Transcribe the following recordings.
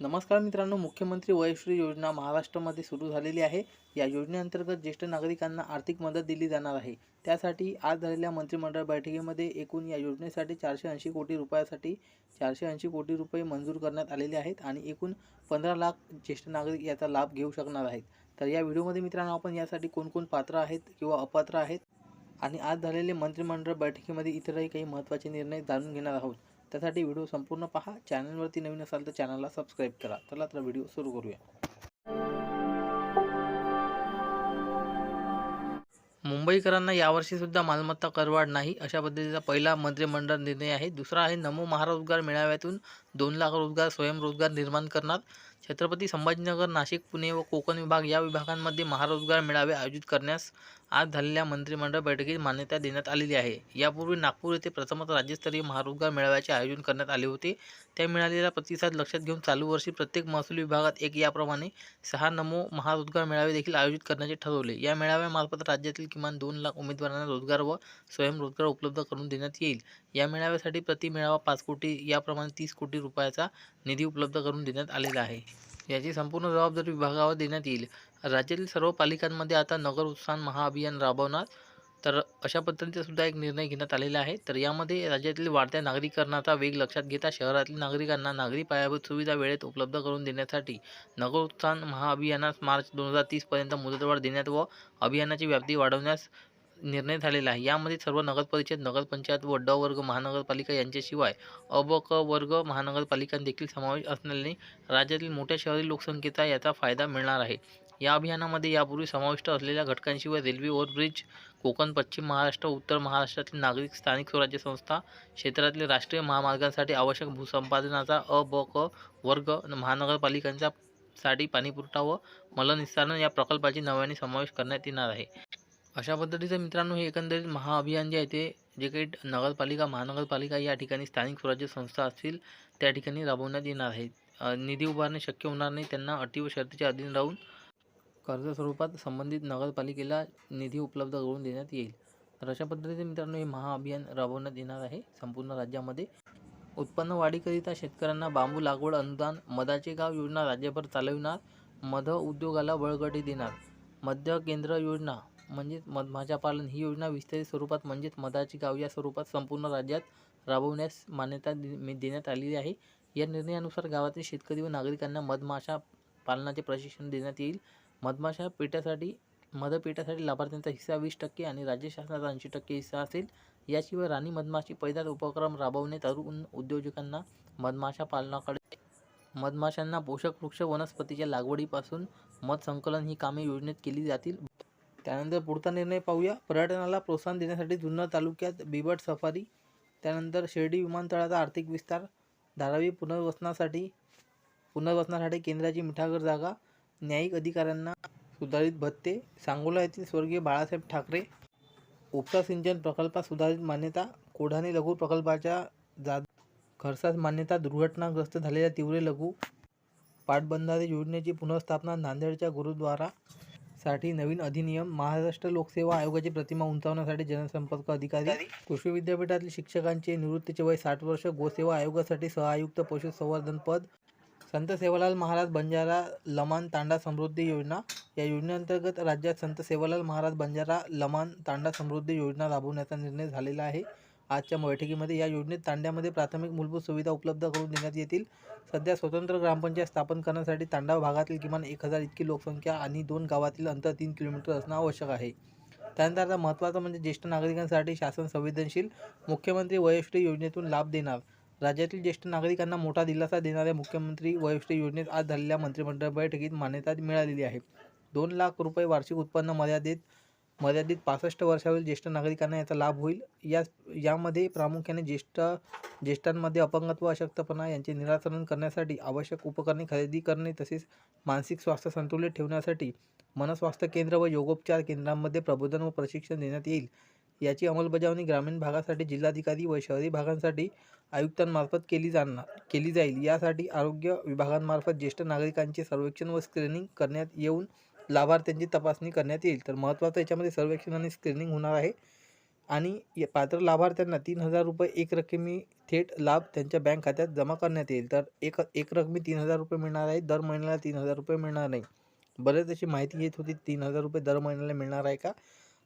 नमस्कार मित्रांनो मुख्यमंत्री वयश्री योजना महाराष्ट्रामध्ये सुरू झालेली आहे. या योजनेअंतर्गत ज्येष्ठ नागरिकांना आर्थिक मदत दिली जाणार आहे. त्यासाठी आज झालेल्या मंत्रिमंडळ बैठकीमध्ये एकूण या योजनेसाठी चारशे ऐंशी कोटी रुपयासाठी चारशे ऐंशी कोटी रुपये मंजूर करण्यात आलेले आहेत आणि एकूण पंधरा लाख ज्येष्ठ नागरिक याचा लाभ घेऊ शकणार आहेत. तर या व्हिडिओमध्ये मित्रांनो आपण यासाठी कोणकोण पात्र आहेत किंवा अपात्र आहेत? आणि आज झालेले मंत्रिमंडळ बैठकीमध्ये इतरही काही महत्त्वाचे निर्णय जाणून घेणार आहोत. त्यासाठी व्हिडिओ संपूर्ण पहा. चॅनलवरती नवीन असाल तर चॅनलला सबस्क्राईब करा. चला तर व्हिडिओ सुरू करूया. मुंबईकरांना यावर्षी सुद्धा मालमत्ता करवाढ नाही अशा पद्धतीचा पहिला मंत्रिमंडळ निर्णय आहे. दुसरा आहे नमो महारोजगार मेळाव्यातून दोन लाख रोजगार स्वयंरोजगार निर्माण करणार. छत्रपती संभाजीनगर नाशिक पुणे व कोकण विभाग या विभागांमध्ये महारोजगार मेळावे आयोजित करण्यास आज झालेल्या मंत्रिमंडळ बैठकीत मान्यता देण्यात आलेली आहे. यापूर्वी नागपूर येथे प्रथमच राज्यस्तरीय महारोजगार मेळाव्याचे आयोजन करण्यात आले होते. त्या मिळालेला प्रतिसाद लक्षात घेऊन चालू वर्षी प्रत्येक महसूल विभागात एक याप्रमाणे सहा नमो महारोजगार मेळावे देखील आयोजित करण्याचे ठरवले. या मेळाव्यामार्फत राज्यातील किमान दोन लाख उमेदवारांना रोजगार व स्वयंरोजगार उपलब्ध करून देण्यात येईल. या मेळाव्यासाठी प्रति मेळावा पाच कोटी याप्रमाणे तीस कोटी रुपयाचा निधी उपलब्ध करून देण्यात आलेला आहे. याची संपूर्ण जबाबदारी विभागावर देण्यात येईल. राज्यातील सर्व पालिकांमध्ये आता नगर उत्थान महाअभियान राबवणार तर अशा पद्धतीचा सुद्धा एक निर्णय घेण्यात आलेला आहे. तर यामध्ये राज्यातील वाढत्या नागरीकरणाचा वेग लक्षात घेता शहरातील नागरिकांना नागरी पायाभूत सुविधा वेळेत उपलब्ध करून देण्यासाठी नगर उत्थान महाअभियानास मार्च दोन हजार तीसपर्यंत मुदतवाढ देण्यात व अभियानाची व्याप्ती वाढवण्यास निर्णय झालेला आहे. यामध्ये सर्व नगरपरिषद नगरपंचायत व ड वर्ग महानगरपालिका यांच्याशिवाय अब क वर्ग महानगरपालिकांदेखील समावेश असल्याने राज्यातील मोठ्या शहरी लोकसंख्येचा याचा फायदा मिळणार आहे. या अभियानामध्ये यापूर्वी समाविष्ट असलेल्या घटकांशिवाय रेल्वे ओव्हरब्रिज कोकण पश्चिम महाराष्ट्र उत्तर महाराष्ट्रातील नागरिक स्थानिक स्वराज्य संस्था क्षेत्रातले राष्ट्रीय महामार्गांसाठी आवश्यक भूसंपादनाचा अ ब क वर्ग महानगरपालिकांचा साठी पाणीपुरवठा व मलनिस्सारण या प्रकल्पाची नव्याने समावेश करण्यात येणार आहे. अशा पद्धतीचं मित्रांनो हे एकंदरीत महाअभियान जे आहे ते जे काही नगरपालिका महानगरपालिका या ठिकाणी स्थानिक स्वराज्य संस्था असतील त्या ठिकाणी राबवण्यात येणार आहेत निधी उभारणे शक्य होणार नाही त्यांना अटी व शर्तीच्या अधीन राहून कर्ज स्वरूपात संबंधित नगरपालिकेला निधी उपलब्ध करून देण्यात येईल. तर अशा पद्धतीने मित्रांनो हे महाअभियान राबवण्यात येणार आहे संपूर्ण राज्यामध्ये. उत्पन्न वाढीकरिता शेतकऱ्यांना बांबू लागवड अनुदान मधाचे गाव योजना राज्यभर चालविणार मध उद्योगाला बळकटी देणार मध्य केंद्र योजना म्हणजेच मधमाशा पालन ही योजना विस्तारित स्वरूपात म्हणजेच मधाची गाव या स्वरूपात संपूर्ण राज्यात राबवण्यास मान्यता देण्यात आलेली आहे. या निर्णयानुसार गावातील शेतकरी व नागरिकांना मधमाशा पालनाचे प्रशिक्षण देण्यात येईल. मधमाशा पेट्यासाठी मधपेटासाठी लाभार्थ्यांचा हिस्सा वीस टक्के आणि राज्य शासनाचा ऐंशी टक्के हिस्सा असेल. याशिवाय राणी मधमाशी पैदास उपक्रम राबवणे तरुण उद्योजकांना मधमाशा पालनाकडे मधमाशांना पोषक वृक्ष वनस्पतीच्या लागवडीपासून मध संकलन ही कामे योजनेत केली जातील. त्यानंतर पुढचा निर्णय पाहूया. पर्यटनाला प्रोत्साहन देण्यासाठी जुन्नर तालुक्यात बिबट सफारी त्यानंतर शिर्डी विमानतळाचा आर्थिक विस्तार धारावी पुनर्वसनासाठी पुनर्वसनासाठी केंद्राची मिठागर जागा न्यायिक अधिकाऱ्यांना सुधारित भत्ते सांगोला येथील स्वर्गीय बाळासाहेब ठाकरे उपसा सिंचन प्रकल्पात सुधारित मान्यता कोढाणे लघु प्रकल्पाच्या जा खर्चास मान्यता दुर्घटनाग्रस्त झालेल्या तीव्र लघु पाटबंधारे योजनेची पुनर्स्थापना नांदेडच्या गुरुद्वारा साठी नवीन अधिनियम महाराष्ट्र लोकसेवा आयोगाची प्रतिमा उंचावण्यासाठी जनसंपर्क अधिकारी कृषी विद्यापीठातील शिक्षकांचे निवृत्तीचे वय साठ वर्ष गोसेवा आयोगासाठी सहआयुक्त पशुसंवर्धन पद संत सेवालाल महाराज बंजारा लमान तांडा समृद्धी योजना या योजनेअंतर्गत राज्यात संत सेवालाल महाराज बंजारा लमान तांडा समृद्धी योजना राबवण्याचा निर्णय झालेला आहे. आजच्या बैठकीमध्ये या योजनेत तांड्यामध्ये प्राथमिक मूलभूत सुविधा उपलब्ध करून देण्यात येतील. सध्या स्वतंत्र ग्रामपंचायत स्थापन करण्यासाठी तांडा भागातील किमान एक हजार इतकी लोकसंख्या आणि दोन गावातील अंतर तीन किलोमीटर असणं आवश्यक आहे. त्यानंतर आता महत्त्वाचं म्हणजे ज्येष्ठ नागरिकांसाठी शासन संवेदनशील मुख्यमंत्री वयोश्री योजनेतून लाभ देणार. राज्यातील ज्येष्ठ नागरिकांना मोठा दिलासा देणाऱ्या मुख्यमंत्री वयोश्री योजनेत आज झालेल्या मंत्रिमंडळ बैठकीत मान्यता मिळालेली आहे. दोन लाख रुपये वार्षिक उत्पन्न मर्यादित मर्यादित पासष्ट वर्षावरील ज्येष्ठ नागरिकांना याचा लाभ होईल. या यामध्ये प्रामुख्याने ज्येष्ठ ज्येष्ठांमध्ये अपंगत्व अशक्तपणा यांचे निराकरण करण्यासाठी आवश्यक उपकरणे खरेदी करणे तसेच मानसिक स्वास्थ्य संतुलित ठेवण्यासाठी मनस्वास्थ्य केंद्र व योगोपचार केंद्रांमध्ये प्रबोधन व प्रशिक्षण देण्यात येईल. याची अंमलबजावणी ग्रामीण भागासाठी जिल्हाधिकारी व शहरी भागांसाठी आयुक्तांमार्फत केली जाणार केली जाईल. यासाठी आरोग्य विभागांमार्फत ज्येष्ठ नागरिकांचे सर्वेक्षण व स्क्रीनिंग करण्यात येऊन लाभार्थ्यांची तपासणी करण्यात येईल. तर महत्त्वाचं याच्यामध्ये सर्वेक्षण आणि स्क्रीनिंग होणार आहे. आणि पात्र लाभार्थ्यांना तीन हजार रुपये एक रकमी थेट लाभ त्यांच्या बँक खात्यात जमा करण्यात येईल. तर एक एक रकमी तीन हजार रुपये मिळणार आहे. दर महिन्याला तीन हजार रुपये मिळणार नाही. बरेच अशी माहिती येत होती. तीन हजार रुपये दर महिन्याला मिळणार आहे का?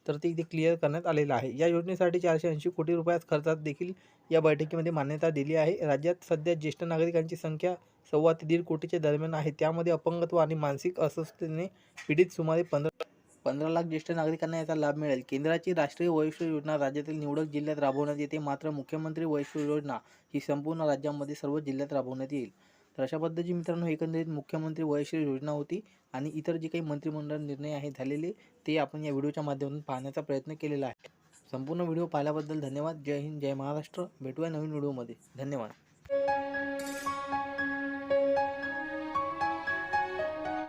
तर ते इथे क्लिअर करण्यात आलेलं आहे. या योजनेसाठी चारशे ऐंशी कोटी रुपयात खर्चात देखील या बैठकीमध्ये मान्यता दिली आहे. राज्यात सध्या ज्येष्ठ नागरिकांची संख्या सव्वा ते दीड कोटीच्या दरम्यान आहे. त्यामध्ये अपंगत्व आणि मानसिक अस्वस्थतेने पीडित सुमारे पंधरा पंधरा लाख ज्येष्ठ नागरिकांना याचा लाभ मिळेल. केंद्राची राष्ट्रीय वरिष्ठ योजना राज्यातील निवडक जिल्ह्यात राबवण्यात येते. मात्र मुख्यमंत्री वयोश्री योजना ही संपूर्ण राज्यामध्ये सर्व जिल्ह्यात राबवण्यात येईल. तर अशा पद्धतीची मित्रांनो एकंदरीत मुख्यमंत्री वयश्री योजना होती आणि इतर जे काही मंत्रिमंडळ निर्णय आहेत झालेले ते आपण या व्हिडिओच्या माध्यमातून पाहण्याचा प्रयत्न केलेला आहे. संपूर्ण व्हिडिओ पाहिल्याबद्दल धन्यवाद. जय हिंद जय महाराष्ट्र. भेटूया नवीन व्हिडिओमध्ये. धन्यवाद.